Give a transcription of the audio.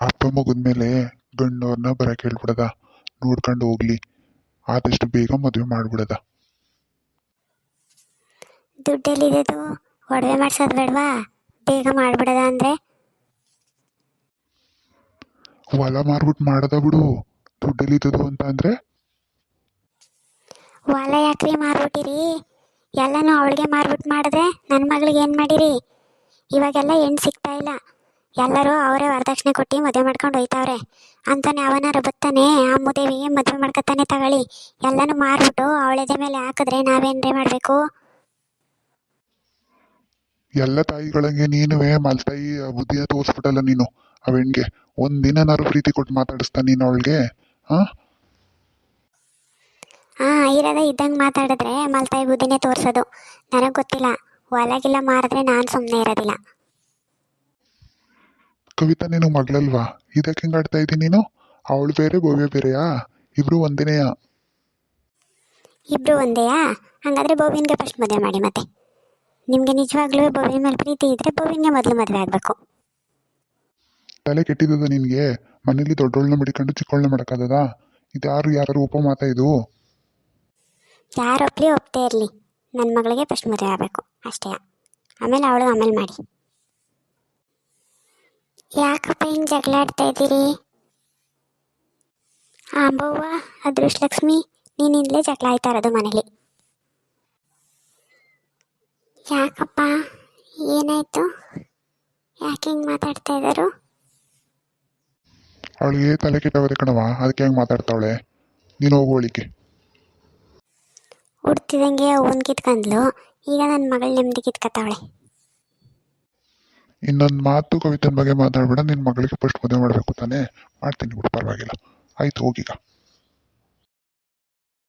ಅಪ್ಪ ಮಗದ್ಮೇಲೆ ಗಂಡವ್ರನ್ನ ಬರಕ್ಕೆ ಹೇಳ್ಬಿಡದ ನೋಡ್ಕೊಂಡು ಹೋಗ್ಲಿ. ಆದಷ್ಟು ಬೇಗ ಮದುವೆ ಮಾಡ್ಬಿಡದ. ದುಡ್ಡೆಲ್ಲಿದ್ದು ಒಡವೆ ಮಾಡ್ಸೋದು ಬೇಡವಾ? ಬೇಗ ಮಾಡ್ಬಿಡದ ಅಂದ್ರೆ? ಹೊಲ ಮಾರ್ಬಿಟ್ಟು ಮಾಡದ ಬಿಡು. ದುಡ್ಡೆಲ್ಲಿದ್ದು ಅಂತ ಅಂದ್ರೆ? ಹೊಲ ಯಾಕ್ರಿ ಮಾರ್ಬಿಟ್ಟಿರಿ? ಎಲ್ಲನೂ ಅವಳಿಗೆ ಮಾರ್ಬಿಟ್ ಮಾಡಿದ್ರೆ ನನ್ನ ಮಗಳಿಗೆ ಏನು ಮಾಡಿರಿ? ಇವಾಗೆಲ್ಲ ಹೆಣ್ಣು ಸಿಗ್ತಾ ಇಲ್ಲ. ಎಲ್ಲರೂ ಅವರೇ ವರದಕ್ಷಿಣೆ ಕೊಟ್ಟು ಮದುವೆ ಮಾಡ್ಕೊಂಡು ಹೋಯ್ತಾವ್ರೆ. ಅಂತಾನೆ ಅವನಾರು ಬತ್ತಾನೆ ಆ ಮುದೇವಿಗೆ ಮದುವೆ ಮಾಡ್ಕೊತಾನೆ ತಗೊಳ್ಳಿ. ಎಲ್ಲನೂ ಮಾರ್ಬಿಟ್ಟು ಅವಳದ ಮೇಲೆ ಹಾಕಿದ್ರೆ ನಾವೇನ್ರಿ ಮಾಡಬೇಕು? ಎಲ್ಲ ತಾಯಿಗಳಂಗೆ ನೀನುವೇ ಮಲ್ತಾಯಿ ಬುದ್ಧಿಯ ತೋರಿಸ್ಬಿಟ್ಟಲ್ಲ ನೀನು ಅವೆಣ್ಗೆ. ಒಂದ್ ದಿನ ಒಂದಿನನಾರು ಪ್ರೀತಿ ಕೊಟ್ಟು ಮಾತಾಡಿಸ್ತಾ ನೀನು ಅವಳಿಗೆ ಹಾ ಇರದ ಇದ್ದಂಗ ಇದ್ದಂಗೆ ಮಾತಾಡಿದ್ರೆ ಮಲ್ತಾಯಿ ಬುದ್ಧಿನೇ ತೋರಿಸೋದು. ನನಗೆ ಗೊತ್ತಿಲ್ಲ. ಹೊಲಗಿಲ್ಲ ಮಾರಿದ್ರೆ ನಾನು ಸುಮ್ಮನೆ ಇರೋದಿಲ್ಲ. ಕವಿತಾ ನೀನು ಮಗಳಲ್ವಾ? ಇದಕ್ಕೆ ಹೆಂಗ್ ಆಡ್ತಾ ಇದ್ದೀನಿ ನೀನು? ಅವಳು ಬೇರೆ ಭವ್ಯ ಬೇರೆಯಾ? ಇಬ್ರು ಒಂದೇನೆಯ? ಇಬ್ರು ಒಂದೇಯಾ? ಹಂಗಾದ್ರೆ ಬೋವಿನ್ಗೆ ಫಸ್ಟ್ ಮದುವೆ ಮಾಡಿ ಮತ್ತೆ. ನಿಮಗೆ ನಿಜವಾಗ್ಲೂ ಬೋವಿನ ಮೇಲೆ ಪ್ರೀತಿ ಇದ್ರೆ ಬೋವಿನ್ಗೆ ಮೊದಲು ಮದುವೆ ಆಗಬೇಕು. ತಲೆ ಕೆಟ್ಟಿದ್ದದ ನಿನ್ಗೆ? ಮನೇಲಿ ದೊಡ್ಡೋಳ್ನ ಮಡಿಕೊಂಡು ಚಿಕ್ಕೋಳ್ನ ಮಾಡಕ್ಕಾಗದ ಇದ್ಯಾರು ಯಾರು ಉಪ ಮಾತಾ ಇದು? ಯಾರು ಒಪ್ಲಿ ಒಪ್ತೇ ಇರಲಿ. ನನ್ನ ಮಗಳಿಗೆ ಫಸ್ಟ್ ಮದುವೆ ಆಗಬೇಕು. ಅಷ್ಟೇ ಆಮೇಲೆ ಅವಳು ಆಮೇಲೆ ಮಾಡಿ. ಯಾಕಪ್ಪ ಹಿಂಗೆ ಜಗಳಾಡ್ತಾ ಇದ್ದೀರಿ? ಅಂಬವ್ವ ಅದೃಷ್ಟಲಕ್ಷ್ಮಿ ನೀನಿಂದಲೇ ಜಗಳ ಆಯ್ತಾ ಇರೋದು ಮನೇಲಿ. ಯಾಕಪ್ಪ? ಏನಾಯ್ತು? ಯಾಕೆ ಹಿಂಗೆ ಮಾತಾಡ್ತಾ ಇದ್ದಾರೆ ಅವಳಿಗೆ ತಲೆ ಕೆಟ್ಟೋಗದೆ ಕಣವ ಅದಕ್ಕೆ ಹೆಂಗ್ ಮಾತಾಡ್ತಾವಳೆ? ನೀನು ಹೋಗೋಳಿಕೆ ಹುಡ್ತಿದಂಗೆ ಒಂದ್ ಕಿತ್ಕೊಂಡ್ಲು ಈಗ ನನ್ನ ಮಗಳು ನೆಮ್ಮದಿ ಕಿತ್ಕೊತಾವಳೆ ಇನ್ನೊಂದು ಮಾತು ಕವಿತನ ಬಗ್ಗೆ ಮಾತಾಡ್ಬೇಡ ನಿನ್ನ ಮಗಳಿಗೆ ಫಸ್ಟ್ ಮದುವೆ ಮಾಡಬೇಕು ತಾನೇ? ಮಾಡ್ತೀನಿ ಬಿಡು, ಪರವಾಗಿಲ್ಲ. ಆಯ್ತು, ಹೋಗೀಗ.